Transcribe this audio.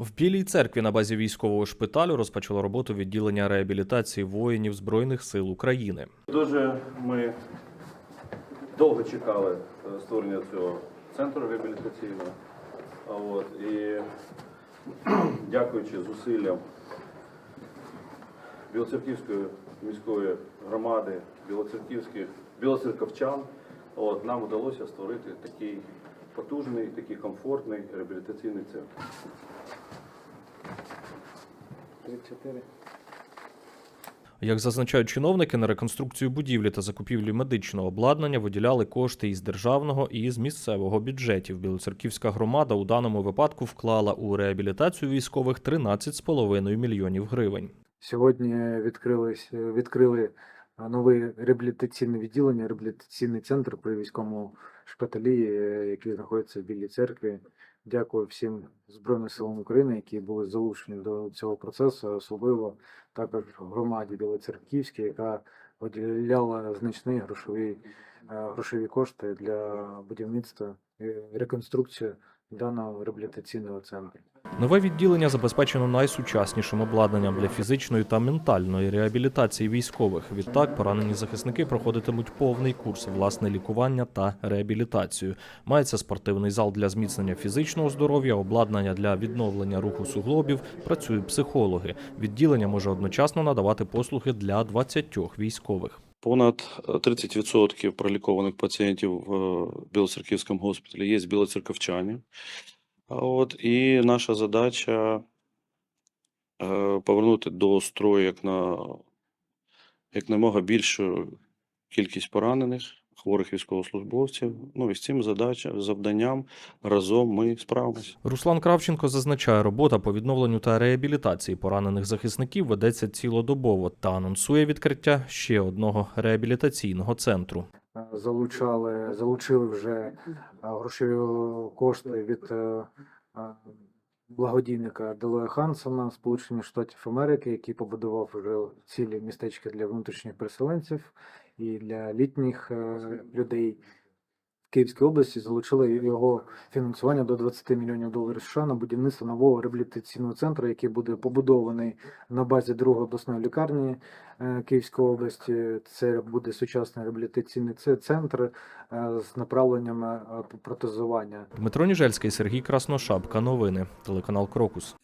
В Білій церкві на базі військового шпиталю розпочало роботу відділення реабілітації воїнів Збройних сил України. Дуже ми довго чекали е, створення цього центру реабілітаційного. От, і дякуючи зусиллям Білоцерківської міської громади, білоцерківських білоцерковчан, от, нам вдалося створити такий потужний, такий комфортний реабілітаційний центр. 34. Як зазначають чиновники, на реконструкцію будівлі та закупівлі медичного обладнання виділяли кошти із державного і з місцевого бюджетів. Білоцерківська громада у даному випадку вклала у реабілітацію військових 13,5 мільйонів гривень. Сьогодні відкрились, відкрили нове реабілітаційне відділення, реабілітаційний центр при військовому шпиталі, е, який знаходиться в Білій церкві. Дякую всім Збройним силам України, які були залучені до цього процесу, особливо також громаді Білоцерківській, яка виділяла значні грошові, е, грошові кошти для будівництва і реконструкції даного реабілітаційного центру. Нове відділення забезпечено найсучаснішим обладнанням для фізичної та ментальної реабілітації військових. Відтак поранені захисники проходитимуть повний курс власне лікування та реабілітацію. Мається спортивний зал для зміцнення фізичного здоров'я, обладнання для відновлення руху суглобів. Працюють психологи. Відділення може одночасно надавати послуги для 20 військових. Понад е, 30% пролікованих пацієнтів в е, Білоцерківському госпіталі є білоцерковчані. От, і наша задача е, повернути до строю як на якнаймога більшу кількість поранених, хворих військовослужбовців. Ну і з цим задача, завданням разом ми справимося. Руслан Кравченко зазначає, робота по відновленню та реабілітації поранених захисників ведеться цілодобово та анонсує відкриття ще одного реабілітаційного центру. Залучали, залучили вже е, грошові кошти від е, е, благодійника Делоя Хансона Сполучених Штатів Америки, який побудував вже цілі містечка для внутрішніх переселенців і для літніх е, людей. В Київській області залучили його фінансування до 20 мільйонів доларів США на будівництво нового реабілітаційного центру, який буде побудований на базі другої обласної лікарні е, Київської області. Це буде сучасний реабілітаційний центр е, з направленням протезування. Дмитро Ніжельський, Сергій Красношапка. Новини. Телеканал Крокус.